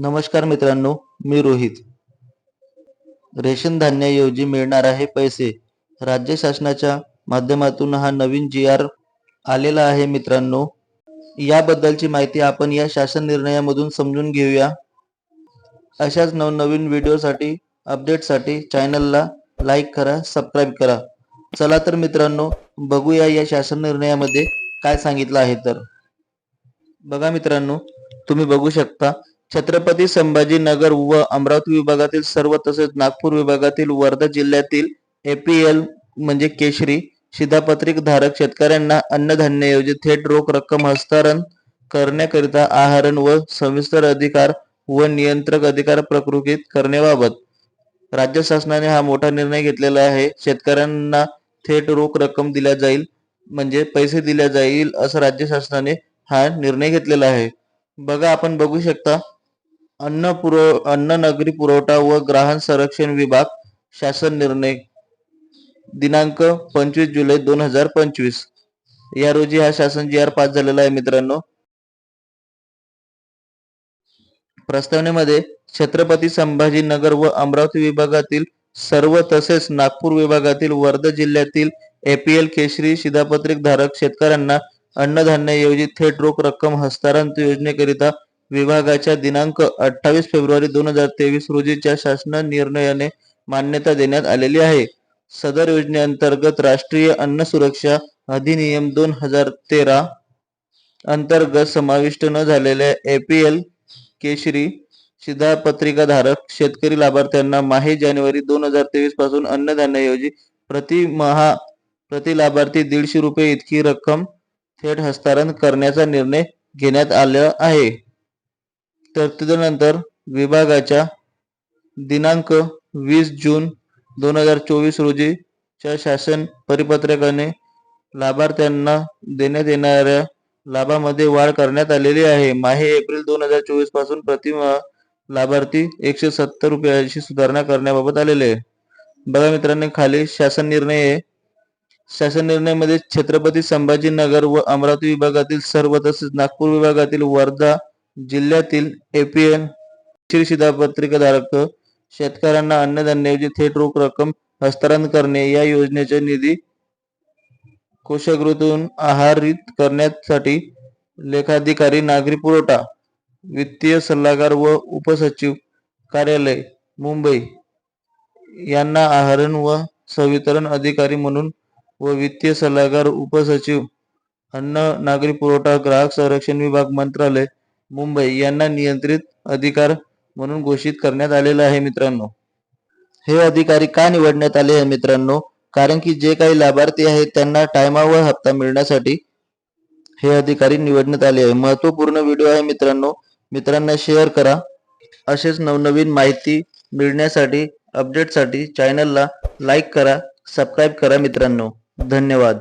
नमस्कार मित्रांनो मी रोहित. रेशन धान्याऐवजी मिळणार आहे पैसे राज्य शासनाच्या माध्यमातून हा नवीन जी आर आलेला आहे मित्रांनो. याबद्दलची माहिती आपण या शासन निर्णयामधून समजून घेऊया. अशाच नवनवीन व्हिडिओसाठी अपडेटसाठी चॅनलला लाईक करा सबस्क्राईब करा. चला तर मित्रांनो बघूया या शासन निर्णयामध्ये काय सांगितलं आहे तर. बघा मित्रांनो तुम्ही बघू शकता छत्रपती संभाजीनगर व अमरावती विभागातील सर्व तसेच नागपूर विभागातील वर्धा जिल्ह्यातील एपीएल म्हणजे केशरी शिधापत्रिक धारक शेतकऱ्यांना अन्नधान्यऐवजी थेट रोख रक्कम हस्तांतरण करण्याकरिता आहारण व सविस्तर अधिकार व नियंत्रक अधिकार प्रकृतीत करण्याबाबत राज्य शासनाने हा मोठा निर्णय घेतलेला आहे. शेतकऱ्यांना थेट रोख रक्कम दिल्या जाईल म्हणजे पैसे दिल्या जाईल असं राज्य शासनाने हा निर्णय घेतलेला आहे. बघा आपण बघू शकता अन्न पुरव अन्न नगरी पुरवठा व ग्राहक संरक्षण विभाग शासन निर्णय दिनांक पंचवीस जुलै दोन हजार पंचवीस. या रोजी हा शासन जी आर पास झालेला आहे मित्रांनो. प्रस्तावनेमध्ये छत्रपती संभाजीनगर व अमरावती विभागातील सर्व तसेच नागपूर विभागातील वर्धा जिल्ह्यातील एपीएल केशरी शिधापत्रिक धारक शेतकऱ्यांना अन्नधान्याऐवजी थेट रोख रक्कम हस्तांतरण योजनेकरिता विभागाच्या दिनांक अठ्ठावीस फेब्रुवारी दोन हजार तेवीस रोजीच्या शासन निर्णयाने मान्यता देण्यात आलेली आहे. सदर योजनेअंतर्गत राष्ट्रीय अन्न सुरक्षा अधिनियम दोन हजार तेरा अंतर्गत समाविष्ट न झालेल्या एपीएल केशरी शिधापत्रिकाधारक शेतकरी लाभार्थ्यांना माहे जानेवारी दोन हजार तेवीसपासून अन्नधान्याऐवजी प्रति महा प्रति लाभार्थी दीडशे रुपये इतकी रक्कम थेट हस्तांतरण करण्याचा निर्णय घेण्यात आला आहे. तरतुदीनंतर विभागाच्या दिनांक वीस जून दोन हजार चोवीस रोजीच्या शासन परिपत्रकाने लाभार्थ्यांना देण्यात येणाऱ्या लाभामध्ये वाढ करण्यात आलेली आहे. माहे एप्रिल दोन हजार चोवीसपासून प्रतिमा लाभार्थी एकशे सत्तर रुपयाची सुधारणा करण्याबाबत आलेले आहे. बघा मित्रांनो खाली शासन निर्णय आहे. शासन निर्णयामध्ये छत्रपती संभाजीनगर व अमरावती विभागातील सर्व तसेच नागपूर विभागातील वर्धा जिल्ह्यातील एपीएन शिधापत्रिकाधारक शेतकऱ्यांना अन्नधान्याऐवजी थेट रोख रक्कम हस्तांतरण करणे या योजनेचा निधी कोशागृतून आहारित करण्यासाठी लेखाधिकारी नागरी पुरवठा वित्तीय सल्लागार व उपसचिव कार्यालय मुंबई यांना आहारण व संवितरण अधिकारी म्हणून व वित्तीय सल्लागार उपसचिव अन्न नागरी पुरवठा ग्राहक संरक्षण विभाग मंत्रालय मुंबई यांना नियंत्रित अधिकार म्हणून घोषित करण्यात आलेलं आहे मित्रांनो. हे अधिकारी का निवडण्यात आले आहे मित्रांनो? कारण की जे काही लाभार्थी आहेत त्यांना टायमावर हप्ता मिळण्यासाठी हे अधिकारी निवडण्यात आले आहे. महत्त्वपूर्ण व्हिडिओ आहे मित्रांनो. मित्रांना शेअर करा. असेच नवनवीन माहिती मिळण्यासाठी अपडेटसाठी चॅनलला लाईक करा सबस्क्राईब करा मित्रांनो. धन्यवाद.